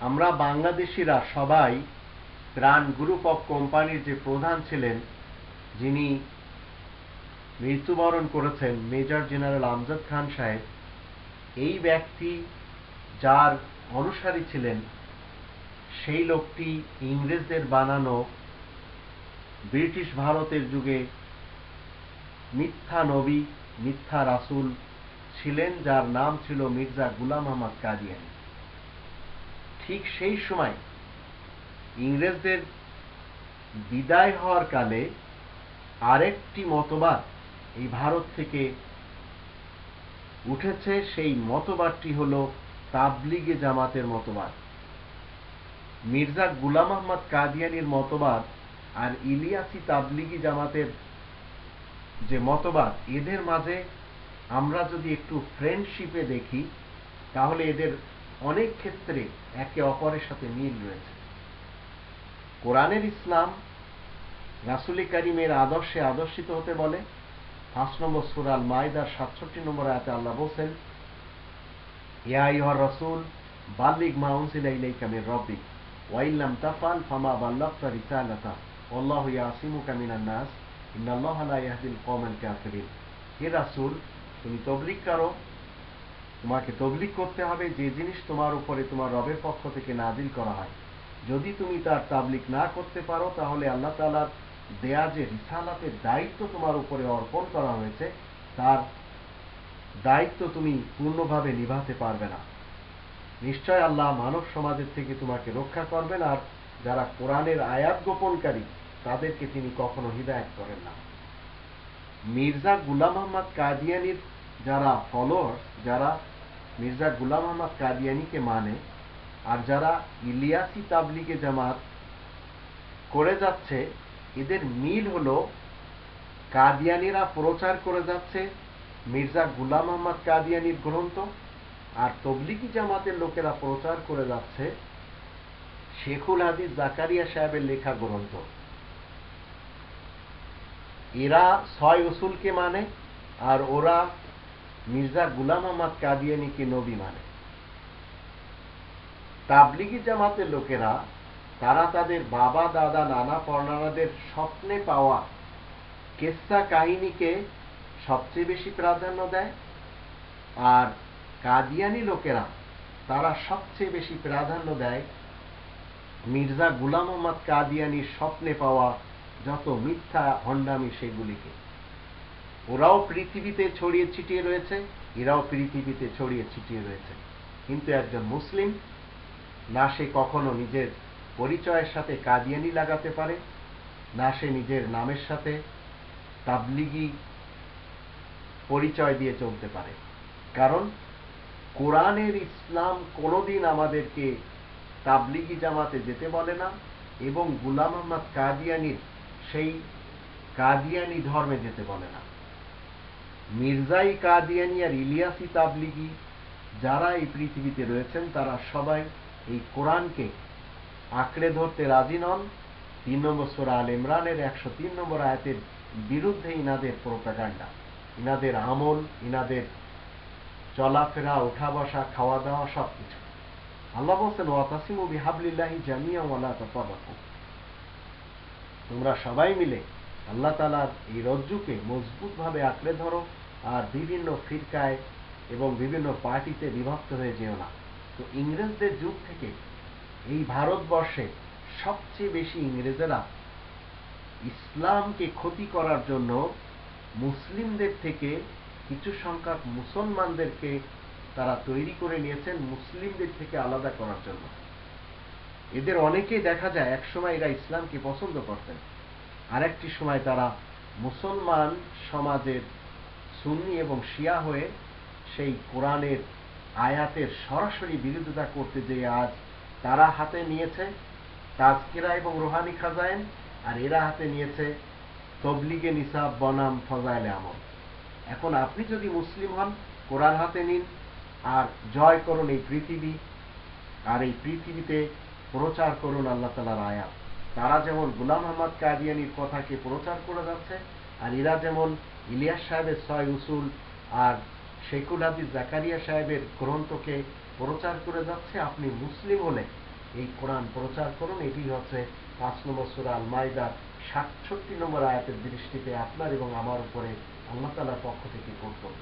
আমরা বাংলাদেশিরা সবাই ত্রাণ গ্রুপ অফ কোম্পানির যে প্রধান ছিলেন, যিনি মৃত্যুবরণ করেছেন মেজর জেনারেল আমজাদ খান সাহেব, এই ব্যক্তি যার অনুসারী ছিলেন, সেই লোকটি ইংরেজদের বানানো ব্রিটিশ ভারতের যুগে মিথ্যা নবী মিথ্যা রাসূল ছিলেন, যার নাম ছিল মির্জা গুলাম আহমদ কাদিয়ানি। ঠিক সেই সময় ইংরেজদের বিদায় হওয়ার কালে আরেকটি মতবাদ এই ভারত থেকে উঠেছে। সেই মতবাদটি হল তাবলিগে জামাতের মতবাদ। মির্জা গুলাম আহমদ কাদিয়ানির মতবাদ আর ইলিয়াসি তাবলিগি জামাতের যে মতবাদ, এদের মাঝে আমরা যদি একটু ফ্রেন্ডশিপে দেখি, তাহলে এদের অনেক ক্ষেত্রে একে অপরের সাথে মিল রয়েছে। কোরআনের ইসলাম রাসুলি করিমের আদর্শে আদর্শিত হতে বলে। পাঁচ নম্বর সুরাল মায়দার সাতষট্টি নম্বর আয়াতে আল্লাহ বলছেন, ইয়া রসুল বাল্লিক মা উনসিলা ইলাইকা মির রব্বিক ওয়াইল্লাম তাফাল ফামা বাল্লাগতা রিসালাতা আল্লাহু ইয়াসিমুকা মিনান নাস। হে তুমি তোমাকে করতে হবে যে জিনিস তোমার উপরে তোমার রবের পক্ষ থেকে নাজিল করা হয়। যদি তুমি তার তাবলিক না করতে পারো, তাহলে আল্লাহ তালার দেয়া যে রিসালাতের দায়িত্ব তোমার উপরে অর্পণ করা হয়েছে, তার দায়িত্ব তুমি পূর্ণভাবে নিভাতে পারবে না। নিশ্চয় আল্লাহ মানব সমাজের থেকে তোমাকে রক্ষা করবেন, আর যারা কোরআনের আয়াত গোপনকারী তাদেরকে তিনি কখনো হৃদায়ত করেন না। মির্জা গুলাম আহমদ কাদিয়ানির যারা ফলোয়ার্স যারা মির্জা গুলাম আহমদ কাদিয়ানিকে মানে আর যারা ইলিয়াসি তাবলিগে জামাত করে যাচ্ছে, এদের মিল হলো কাদিয়ানিরা প্রচার করে যাচ্ছে মির্জা গুলাম আহমদ কাদিয়ানির গ্রন্থ, আর তবলিগি জামাতের লোকেরা প্রচার করে যাচ্ছে শেখুল হাদিস জাকারিয়া সাহেবের লেখা গ্রন্থ। এরা ছয় উসুলকে মানে আর ওরা মির্জা গুলাম আহমদ কাদিয়ানিকে নবী মানে। তাবলিগি জামাতের লোকেরা, তারা তাদের বাবা, দাদা, নানা পর্নানাদের স্বপ্নে পাওয়া কেসা কাহিনীকে সবচেয়ে বেশি প্রাধান্য দেয়, আর কাদিয়ানি লোকেরা তারা সবচেয়ে বেশি প্রাধান্য দেয় মির্জা গুলাম মোহাম্মদ কাদিয়ানির স্বপ্নে পাওয়া যত মিথ্যা হন্ডামি সেগুলিকে। ওরাও পৃথিবীতে ছড়িয়ে ছিটিয়ে রয়েছে, এরাও পৃথিবীতে ছড়িয়ে ছিটিয়ে রয়েছে। কিন্তু একজন মুসলিম না সে কখনো নিজের পরিচয়ের সাথে কাদিয়ানি লাগাতে পারে, না সে নিজের নামের সাথে তাবলিগি পরিচয় দিয়ে চলতে পারে। কারণ কোরআনের ইসলাম কোনোদিন আমাদেরকে তাবলিগি জামাতে যেতে বলে না, এবং গুলাম আহমদ কাদিয়ানির সেই কাদিয়ানি ধর্মে যেতে বলে না। মির্জাই কাদিয়ানি আর ইলিয়াসি তাবলিগি যারা এই পৃথিবীতে রয়েছেন, তারা সবাই এই কোরআনকে আঁকড়ে ধরতে রাজি নন। তিন নম্বর সোরা আল ইমরানের একশো তিন নম্বর আয়াতের বিরুদ্ধে ইনাদের প্রোপাগান্ডা, ইনাদের আমল, ইনাদের চলাফেরা ওঠা বসা খাওয়া দাওয়া সব কিছু আল্লাহ বলছেন ওয়াতাসিমু বিহাবলিল্লাহি জামিয়া ওয়ালা তাফারাকু তোমরা সবাই মিলে আল্লাহ তালার এই রজ্জুকে মজবুতভাবে আঁকড়ে ধরো আর বিভিন্ন ফিরকায় এবং বিভিন্ন পার্টিতে বিভক্ত হয়ে যেও না। তো ইংরেজদের যুগ থেকে এই ভারতবর্ষে সবচেয়ে বেশি ইংরেজেরা ইসলামকে ক্ষতি করার জন্য মুসলিমদের থেকে কিছু সংখ্যক মুসলমানদেরকে তারা তৈরি করে নিয়েছেন, মুসলিমদের থেকে আলাদা করার জন্য। এদের অনেকেই দেখা যায় একসময় এরা ইসলামকে পছন্দ করতেন, আরেকটি সময় তারা মুসলমান সমাজের সুন্নি এবং শিয়া হয়ে সেই কোরআনের আয়াতের সরাসরি বিরোধিতা করতে যে আজ তারা হাতে নিয়েছে তাজকিরা এবং রোহানি খাজায়েন আর এরা হাতে নিয়েছে তবলিগে নিসাব বনাম ফজাইলে আমল। এখন আপনি যদি মুসলিম হন, কোরআন হাতে নিন, আর জয় করুন এই পৃথিবী, আর এই পৃথিবীতে প্রচার করুন আল্লাহ তালার আয়াত। তারা যেমন গুলাম আহমদ কাদিয়ানির কথাকে প্রচার করে যাচ্ছে, আর এরা যেমন ইলিয়াস সাহেবের ছয় উসুল আর শেখুল হাদিস জাকারিয়া সাহেবের গ্রন্থকে প্রচার করে যাচ্ছে, আপনি মুসলিম হলে এই কোরআন প্রচার করুন। এটি হচ্ছে পাঁচ নম্বর সুরা মাইদার সাতষট্টি নম্বর আয়াতের দৃষ্টিতে আপনার এবং আমার উপরে আল্লাহ তালার পক্ষ থেকে কর্তব্য